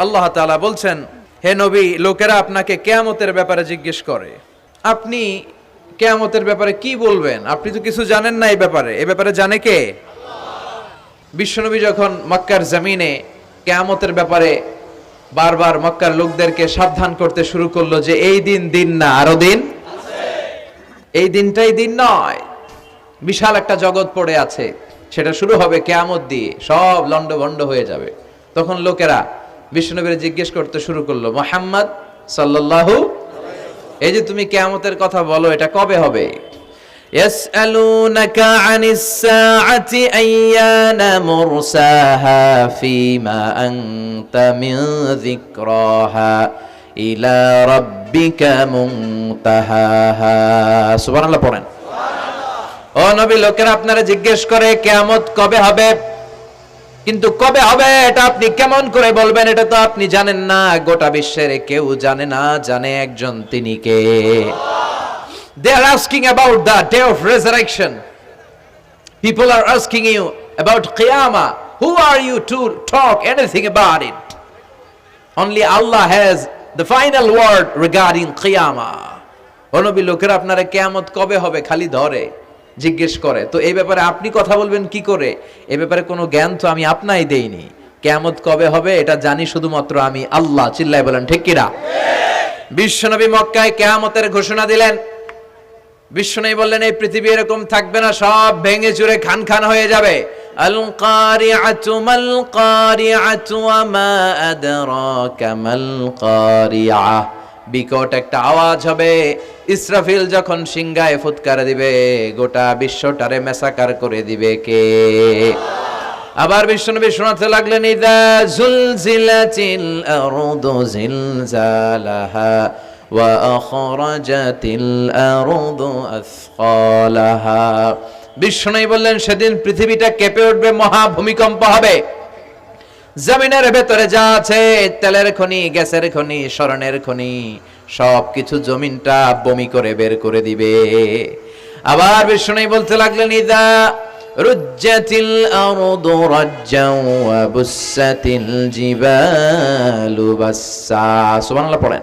আল্লাহ তাআলা বলছেন, হে নবী, লোকেরা আপনাকে কেয়ামতের ব্যাপারে জিজ্ঞেস করে। আপনি কেয়ামতের ব্যাপারে কি বলবেন? আপনি তো কিছু জানেন না এই ব্যাপারে। এ ব্যাপারে জানে কে? বিশ্বনবী যখন মক্কার জমিনে কেয়ামতের ব্যাপারে বারবার মক্কার লোকদেরকে সাবধান করতে শুরু করল যে, এই দিন দিন না, আরও দিন? এই দিনটাই দিন নয়। বিশাল একটা জগৎ পড়ে আছে। সেটা শুরু হবে কেয়ামত দিয়ে। সব লন্ড ভন্ড হয়ে যাবে। তখন লোকেরা বিষ্ণুনবীর জিজ্ঞেস করতে শুরু করলো মোহাম্মদ সাল্লাল্লাহু এই যে তুমি কেয়ামতের কথা বলো এটা কবে হবে يسألونك عن الساعة أيان مرساها فيما أنت من ذكراها إلى ربك منتهاها سبحان الله পড়েন ও নবী লোকেরা আপনারা জিজ্ঞেস করে কেয়ামত কবে হবে কিন্তু কবে হবে এটা আপনি কেমন করে বলবেন, এটা তো আপনি জানেন না। গোটা বিশ্বের কেউ জানে না, জানে একজন তিনি কে। They are asking about the day of resurrection people are asking you about কেয়ামা who are you to talk anything about it only Allah has the final word regarding কেয়ামা অনবি লোকের আপনারা কেয়ামত কবে হবে? খালি ধরে। জিজ্ঞেস করে, তো এই ব্যাপারে আপনি কথা বলবেন কি করে? এ ব্যাপারে কোনো জ্ঞান তো আমি আপনাই দেইনি। কেয়ামত কবে হবে এটা জানি শুধুমাত্র আমি আল্লাহ। চিল্লাই বলেন, ঠিক কিনা? বিশ্বনবী মক্কায় কেয়ামতের ঘোষণা দিলেন। বিষ্ণু বললেন, এই পৃথিবী এরকম থাকবে না, সব ভেঙে চুরে খান খান হয়ে যাবে। আল কারিআতু মাল কারিআতু ওয়া মা আদরাকা মাল বিকট একটা আওয়াজ হবে। ইসরাফিল যখন সিংহায় ফুৎকার দিবে, গোটা বিশ্বটারে মেসাকার করে দিবে কে? আবার বিশ্বনবী শোনাতে লাগলেন, ইদা জুলজিলাতিল আরদু জিলজালাহা ওয়া আখরাজাতিল আরদু আসফালাহা। বিশ্বনবী বললেন, সেদিন পৃথিবীটা কেঁপে উঠবে মহা ভূমিকম্প হবে। জমিনের ভেতরে যা আছে, তেলের খনি, গ্যাসের খনি স্মরণের খনি সব কিছু জমিনটা বমি করে বের করে দিবে। আবার বিষ্ণু বলতে লাগলেন, ইদা রুজ্জাতিল আরদু রাজ্জাও ওয়া বুসাতিল জিবালু বাসসা। সুবহানাল্লাহ পড়েন।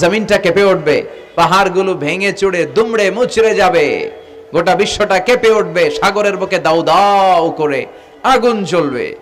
জমিনটা কেঁপে উঠবে, পাহাড়গুলো ভেঙে চুড়ে, দুমড়ে মুচড়ে যাবে। গোটা বিশ্বটা কেঁপে উঠবে, সাগরের বুকে দাউ দাউ করে আগুন জ্বলবে।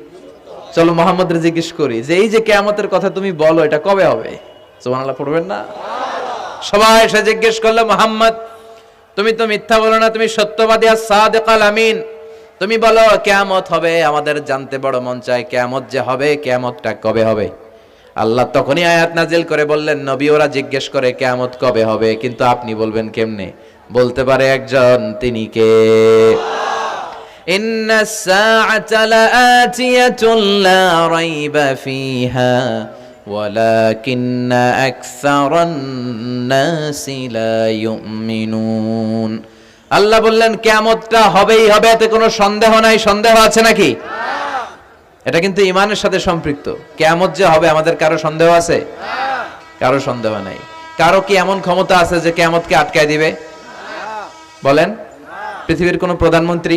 চলো মোহাম্মদের জিজ্ঞেস করি, যে এই যে কেয়ামতের কথা তুমি বলো, এটা কবে হবে? সুবহানাল্লাহ, পড়বেন না? সবাই এসে জিজ্ঞেস করল, মোহাম্মদ, তুমি তো মিথ্যা বলো না, তুমি সত্যবাদী আর সাদেকাল আমিন। তুমি বলো, কেয়ামত হবে, আমাদের জানতে বড় মন চায়, কেয়ামত যে হবে, কেয়ামতটা কবে হবে? আল্লাহ তখনই আয়াত নাজিল করে বললেন, নবী, ওরা জিজ্ঞেস করে, কেয়ামত কবে হবে? কিন্তু আপনি বলবেন, কেমনে? বলতে পারে একজন, তিনি কে? إن الساعة لآتية لا ريب فيها ولكن أكثر الناس لا يؤمنون আল্লাহ বললেন কেয়ামতটা হবেই হবে এতে কোনো সন্দেহ নাই সন্দেহ আছে নাকি এটা কিন্তু ইমানের সাথে সম্পৃক্ত কেয়ামত যে হবে আমাদের কারো সন্দেহ আছে কারো সন্দেহ নাই কারো কি এমন ক্ষমতা আছে যে কেয়ামতকে আটকায় দিবে বলেন পৃথিবীর কোনো প্রধানমন্ত্রী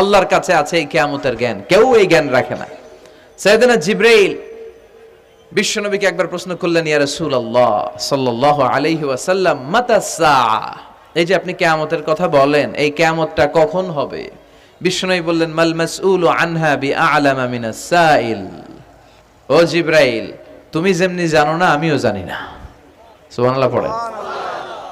আল্লাহর কাছে আছে এই কেয়ামতের জ্ঞান। কেউ এই জ্ঞান রাখে না। সাইয়েদনা জিব্রাইল বিশ্বনবীকে একবার প্রশ্ন করলেন, ইয়া রাসূলুল্লাহ সাল্লাল্লাহু আলাইহি ওয়াসাল্লাম, মাতা এই যে আপনি কিয়ামতের কথা বলেন, এই কিয়ামতটা কখন হবে? বিশ্বনবী বললেন, মাল মাসউলু আনহা বিআলামা মিনাস সাইল। ও জিব্রাইল, তুমি যেমনি জানো না, আমিও জানি না। সুবহানাল্লাহ পড়ে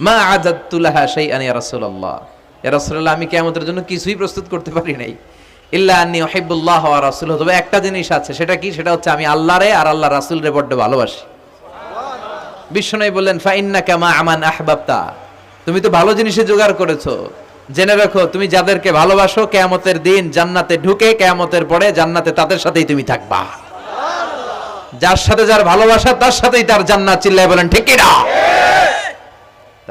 মা আ'দাত্তু লাহা শাইআন ইয়া রাসূলুল্লাহ। ইয়া রাসূলুল্লাহ, আমি কিয়ামতের জন্য কিছুই প্রস্তুত করতে পারি নাই। ইল্লা আন্নি রাসূলুহু, তবে একটা জিনিস আছে, সেটা কি? সেটা হচ্ছে আমি আল্লাহরে আর আল্লাহ রাসূলরে বড্ড ভালোবাসি। বিষ্ণু বললেন ফাইন্না কামা আমান আহবাবতা। তুমি তো ভালো জিনিসে জোগাড় করেছ। জেনে রাখো, তুমি যাদেরকে ভালোবাসো, কেয়ামতের দিন জান্নাতে ঢুকে, কেয়ামতের পরে জান্নাতে তাদের সাথেই তুমি থাকবা। যার সাথে যার ভালোবাসা, তার সাথেই তার জান্নাত চিল্লায় বলেন, ঠিক না?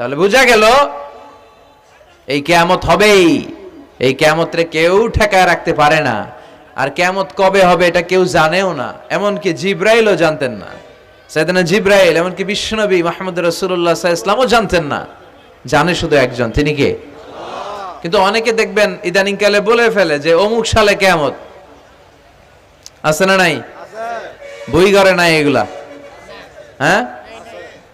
তাহলে বোঝা গেল এই কেয়ামত হবেই। এই কেয়ামতরে কেউ ঠেকায় রাখতে পারে না। আর কেয়ামত কবে হবে এটা কেউ জানেও না। এমনকি জিব্রাইলও জানতেন না। সাইদানা জিব্রাইল এমনকি বিশ্বনবী মাহমুদ রসুল্লাহ ইসলামও জানতেন না। জানে শুধু একজন তিনি কে? কিন্তু অনেকে দেখবেন ইদানিং কালে বলে ফেলে যে অমুক সালে কেয়ামত। আছে না নাই? বই ঘরে নাই এগুলা। হ্যাঁ?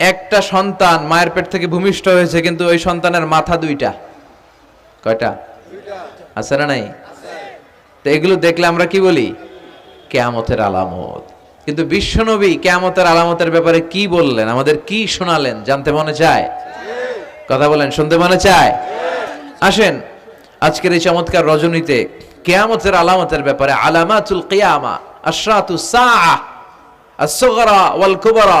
একটা সন্তান মায়ের পেট থেকে ভূমিষ্ঠ হয়েছে, কিন্তু ওই সন্তানের মাথা দুইটা। কয়টা? আছে না নাই? তো এগুলো দেখলে আমরা কি বলি? কেয়ামতের আলামত। কিন্তু বিশ্বনবী কেয়ামতের আলামতের ব্যাপারে কি বললেন? আমাদের কি শোনালেন? জানতে মনে চায়? কথা বলেন, শুনতে মনে চায়? আসেন, আজকের এই চমৎকার রজনীতে কেয়ামতের আলামতের ব্যাপারে আলামাতুল কিয়ামা, আশরাতু সাআ আসগরা ওয়াল কুবরা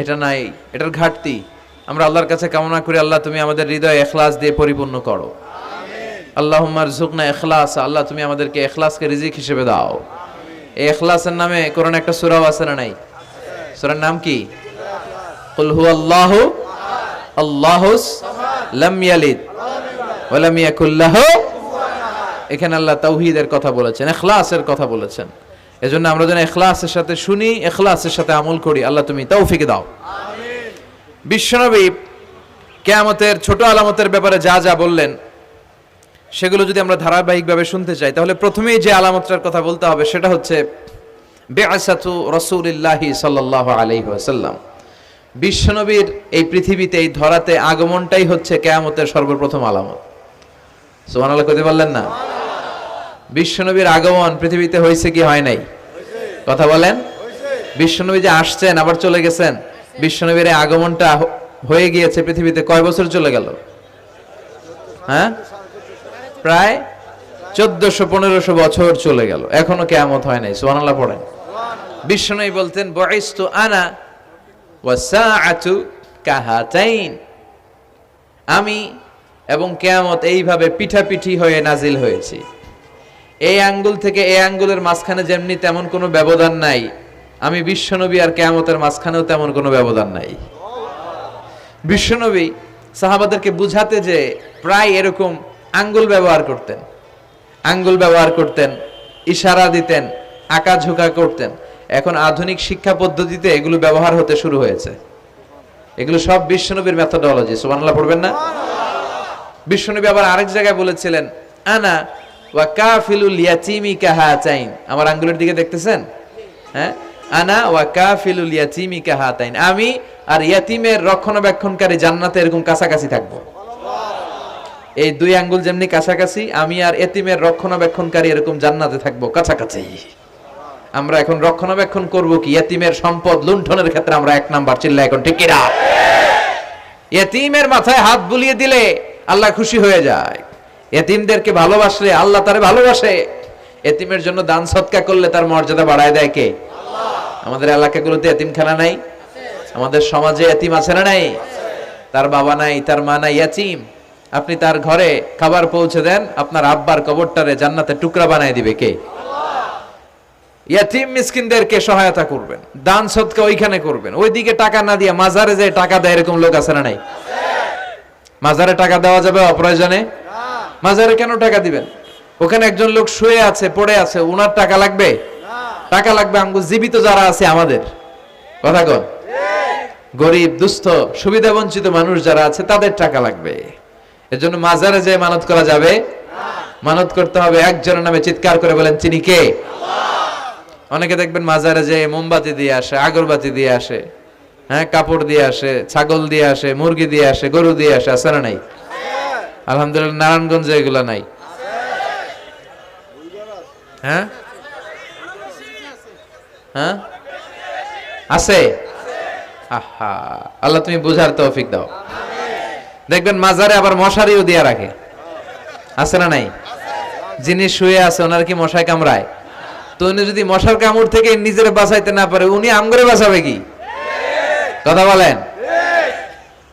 এটা নাই, এটার ঘাটতি। আমরা আল্লাহর কাছে কামনা করি, আল্লাহ তুমি আমাদের হৃদয় এখলাস দিয়ে পরিপূর্ণ করো। আল্লাহ ঝুকনা এখলাস, আল্লাহ তুমি আমাদেরকে এখলাসকে রিজিক হিসেবে দাও। এই এখলাসের নামে কোরআন একটা সুরাও আছে না নাই? সুরার নাম কি? কুল হু আল্লাহ আল্লাহুস লাম ইয়ালিদ এখানে আল্লাহ তাওহীদের কথা বলেছেন, এখলাসের কথা বলেছেন। এজন্য আমরা যেন এখলাসের সাথে শুনি এখলাসের সাথে আমল করি। আল্লাহ তুমি তৌফিক দাও। বিশ্বনবী কেয়ামতের ছোট আলামতের ব্যাপারে যা যা বললেন সেগুলো যদি আমরা ধারাবাহিকভাবে শুনতে চাই তাহলে প্রথমেই যে আলামতটার কথা বলতে হবে সেটা হচ্ছে বেআসাতু রসুলিল্লাহি সাল্লাল্লাহু আলাইহি ওয়াসাল্লাম। বিশ্বনবীর এই পৃথিবীতে এই ধরাতে আগমনটাই হচ্ছে কেয়ামতের সর্বপ্রথম আলামত। সুবহানাল্লাহ কইতে পারলেন না? বিশ্বনবীর আগমন পৃথিবীতে হয়েছে কি হয় নাই? কথা বলেন। বিশ্বনবী যে আসছেন, আবার চলে গেছেন। বিশ্বনবীর আগমনটা হয়ে গিয়েছে পৃথিবীতে কয় বছর চলে গেল? হ্যাঁ? প্রায় চোদ্দশো পনেরোশো বছর চলে গেল। এখনও কেয়ামত হয় নাই, সুবহানাল্লাহ পড়েন। বিশ্বনবী বলতেন বয়স তো আনা আমি এবং কেয়ামত এইভাবে পিঠাপিঠি হয়ে নাজিল হয়েছি। এই আঙ্গুল থেকে এই আঙ্গুলের মাঝখানে যেমনি তেমন কোনো ব্যবধান নাই। আমি বিশ্বনবী আর কেয়ামতের মাঝখানেও তেমন কোনো ব্যবধান নাই। বিশ্বনবী সাহাবাদেরকে বুঝাতে যে প্রায় এরকম আঙ্গুল ব্যবহার করতেন। আঙ্গুল ব্যবহার করতেন, ইশারা দিতেন আঁকা ঝোঁকা করতেন। এখন আধুনিক শিক্ষা পদ্ধতিতে এগুলো ব্যবহার হতে শুরু হয়েছে। এগুলো সব বিশ্বনবীর মেথোডোলজি সুবহানাল্লাহ, পড়বেন না? বিশ্বনবী আবার আরেক জায়গায় বলেছিলেন, আনা ওয়া আমার আঙ্গুলের দিকে দেখতেছেন? হ্যাঁ? আনা ওয়া কাফিলুল আমি আর ইয়াতিমের রক্ষণাবেক্ষণকারী জান্নাতে এরকম কাছাকাছি থাকব। এই দুই আঙ্গুল যেমনি কাছাকাছি, আমি আর এতিমের রক্ষণাবেক্ষণকারী এরকম জান্নাতে থাকব কাছাকাছি। আমরা এখন রক্ষণাবেক্ষণ করব কি? এতিমের সম্পদ লুণ্ঠনের ক্ষেত্রে আমরা এক নাম্বার চিল্লা এখন, ঠিক এতিমের মাথায় হাত বুলিয়ে দিলে আল্লাহ খুশি হয়ে যায়। এতিমদেরকে ভালোবাসলে আল্লাহ তারে ভালোবাসে। এতিমের জন্য দান সৎকা করলে তার মর্যাদা বাড়ায় দেয় কে? আমাদের এলাকাগুলোতে এতিমখানা নাই আমাদের সমাজে এতিম আছে না নাই? তার বাবা নাই তার মা নাই এতিম। আপনি তার ঘরে খাবার পৌঁছে দেন আপনার আব্বার কবরটারে জান্নাতে টুকরা বানায় দিবে কে? ইয়াতিম মিসকিনদেরকে সহায়তা করবেন দান সৎকা ওইখানে করবেন। ওইদিকে টাকা না দিয়ে মাজারে যে টাকা দেয় এরকম লোক আছে না নাই? মাজারে টাকা দেওয়া যাবে অপ্রয়োজনে? মাজারে কেন টাকা দিবেন? ওখানে একজন লোক শুয়ে আছে, পড়ে আছে ওনার টাকা লাগবে? টাকা লাগবে আমগো জীবিত যারা আছে আমাদের। কথা কন। গরিব, দুস্থ, সুবিধা বঞ্চিত মানুষ যারা আছে, তাদের টাকা লাগবে। এজন্য মাজারে যে মানত করা যাবে? মানত করতে হবে একজনের নামে চিৎকার করে বলেন চিনি কে? অনেকে দেখবেন মাজারে যে মোমবাতি দিয়ে আসে, আগরবাতি দিয়ে আসে হ্যাঁ কাপড় দিয়ে আসে, ছাগল দিয়ে আসে, মুরগি দিয়ে আসে, গরু দিয়ে আসে, আছে না নাই? আলহামদুলিল্লাহ, নারায়ণগঞ্জে এগুলো নাই। হ্যাঁ? হ্যাঁ? আছে? আহা, আল্লাহ তুমি বুঝার তৌফিক দাও। দেখবেন মাজারে আবার মশারিও দিয়া রাখে। আছে না নাই? যিনি শুয়ে আছে, ওনার কি মশায় কামড়ায়? তো উনি যদি মশার কামড় থেকে নিজের বাঁচাইতে না পারে, উনি আমগরে বাঁচাবে কি? কথা বলেন।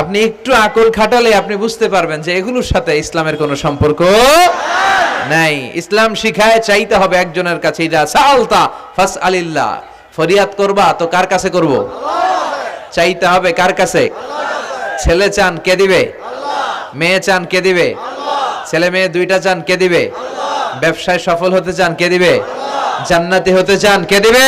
আপনি একটু আকল খাটালে আপনি বুঝতে পারবেন যে এগুলোর সাথে ইসলামের কোনো সম্পর্ক নাই। ইসলাম শিখায় চাইতে হবে একজনের কাছে আলিল্লাহ ফরিয়াদ করবা, তো কার কাছে করব? চাইতে হবে কার কাছে? ছেলে চান কে দিবে? মেয়ে চান কে দিবে? ছেলে মেয়ে দুইটা চান কে দিবে? ব্যবসায় সফল হতে চান কে দিবে? জান্নাতি হতে চান কে দিবে?